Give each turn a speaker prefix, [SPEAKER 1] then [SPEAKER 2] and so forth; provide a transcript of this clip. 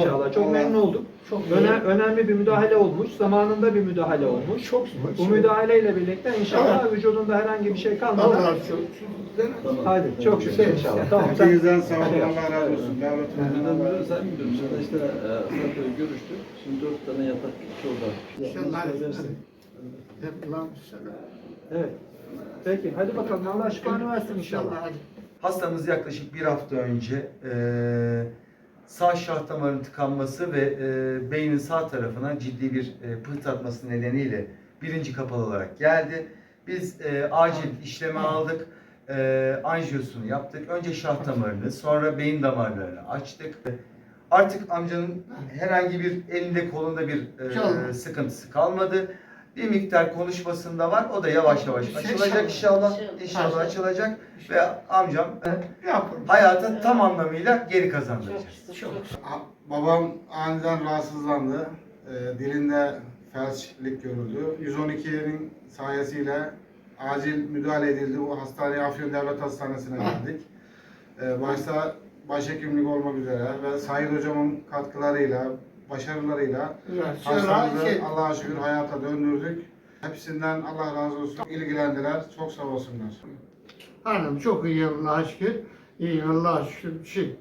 [SPEAKER 1] İnşallah. Çok memnun olduk.
[SPEAKER 2] Çok
[SPEAKER 1] Öne- önemli bir müdahale olmuş. Zamanında bir müdahale olmuş.
[SPEAKER 2] Çok
[SPEAKER 1] Bu müdahaleyle birlikte inşallah vücudunda herhangi bir şey kalmadan
[SPEAKER 2] Allah çok
[SPEAKER 1] Hadi çok şükür inşallah. Tamam sen
[SPEAKER 3] Hepinizden sağ olun. Allah razı olsun. Razı
[SPEAKER 4] müdür
[SPEAKER 3] olsun.
[SPEAKER 4] sen müdür müsün? İşte e, Fatih'le görüştük. Şimdi dört tane yatak şurada.
[SPEAKER 2] İnşallah. Hep lan sana.
[SPEAKER 1] Evet. Peki hadi bakalım Allah şifanı versin inşallah.
[SPEAKER 2] hadi.
[SPEAKER 5] Hastamız yaklaşık bir hafta önce eee, sağ şah damarın tıkanması ve eee, beynin sağ tarafına ciddi bir eee, pıhtatması nedeniyle birinci kapalı olarak geldi. Biz eee, acil işlemi aldık. Eee anjiyosunu yaptık. Önce şah damarını, sonra beyin damarlarını açtık. Artık amcanın herhangi bir elinde kolunda bir
[SPEAKER 2] Çalma.
[SPEAKER 5] sıkıntısı kalmadı. Bir miktar konuşmasında var. O da yavaş yavaş
[SPEAKER 2] Şey
[SPEAKER 5] açılacak inşallah. İnşallah açılacak ve amcam e,
[SPEAKER 2] Yapın.
[SPEAKER 5] hayata tam anlamıyla geri.
[SPEAKER 3] A- Babam aniden rahatsızlandı. Ee, dilinde felçlik görüldü. 112'nin sayesiyle acil müdahale edildi. Bu hastaneye Afyon Devlet Hastanesi'ne geldik. Ee, başta başhekimlik olmak üzere ve Sayın Hocam'ın katkılarıyla, başarılarıyla.
[SPEAKER 2] Şöyle
[SPEAKER 3] hastamızı
[SPEAKER 2] şey,
[SPEAKER 3] Allah'a şükür hayata döndürdük. Hepsinden Allah razı olsun. İlgilendiler. Çok sağ olsunlar.
[SPEAKER 2] hanım çok iyi Allah'a şükür. İyi Allah'a şükür. Şey,